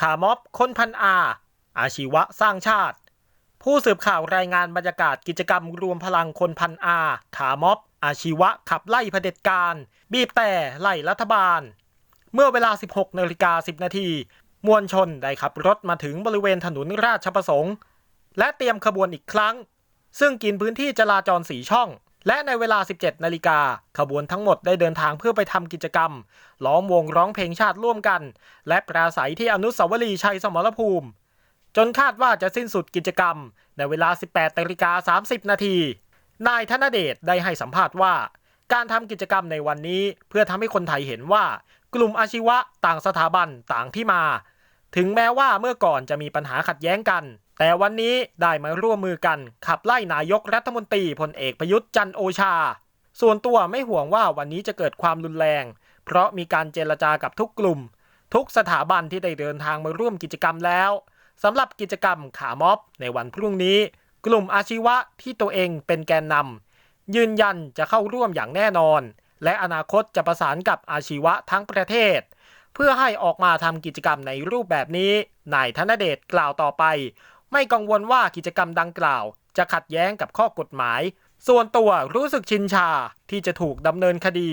ขาม็อบคนพันอา อาชีวะสร้างชาติ ผู้สืบข่าวรายงานบรรยากาศกิจกรรมรวมพลังคนพันอาขาม็อบ อาชีวะขับไล่เผด็จการ บีบแต่ไล่รัฐบาล เมื่อเวลา 16นาฬิกา10 นาทีมวลชนได้ขับรถมาถึงบริเวณถนนราชประสงค์ และเตรียมขบวนอีกครั้ง ซึ่งกินพื้นที่จราจรสีช่อง และในเวลา 17 นาฬิกาขบวนทั้งหมดได้เดินทางเพื่อไปทำกิจกรรม ล้อมวงร้องเพลงชาติร่วมกัน และปราศัยที่อนุสาวรีย์ชัยสมรภูมิ จนคาดว่าจะสิ้นสุดกิจกรรม ในเวลา 18นาฬิกา30 นาที นายธนเดชได้ให้สัมภาษณ์ว่า การทำกิจกรรมในวันนี้เพื่อทำให้คนไทยเห็นว่า กลุ่มอาชีวะต่างสถาบันต่างที่มา ถึงแม้ว่าเมื่อก่อนจะมีปัญหาขัดแย้งกัน แต่วันนี้ได้มาร่วมมือกันขับไล่นายกรัฐมนตรีพลเอกประยุทธ์จันโอชา ส่วนตัวไม่ห่วงว่าวันนี้จะเกิดความรุนแรง เพราะมีการเจรจากับทุกกลุ่ม ทุกสถาบันที่ได้เดินทางมาร่วมกิจกรรมแล้วสำหรับกิจกรรมขาม็อบ ในวันพรุ่งนี้ กลุ่มอาชีวะที่ตัวเองเป็นแกนนำยืนยันจะเข้าร่วมอย่างแน่นอน และอนาคตจะประสานกับอาชีวะทั้งประเทศ เพื่อให้ออกมาทำกิจกรรมในรูปแบบนี้นายธนเดชกล่าวต่อไป ไม่กังวลว่ากิจกรรมดังกล่าว จะขัดแย้งกับข้อกฎหมาย ส่วนตัวรู้สึกชินชาที่จะถูกดำเนินคดี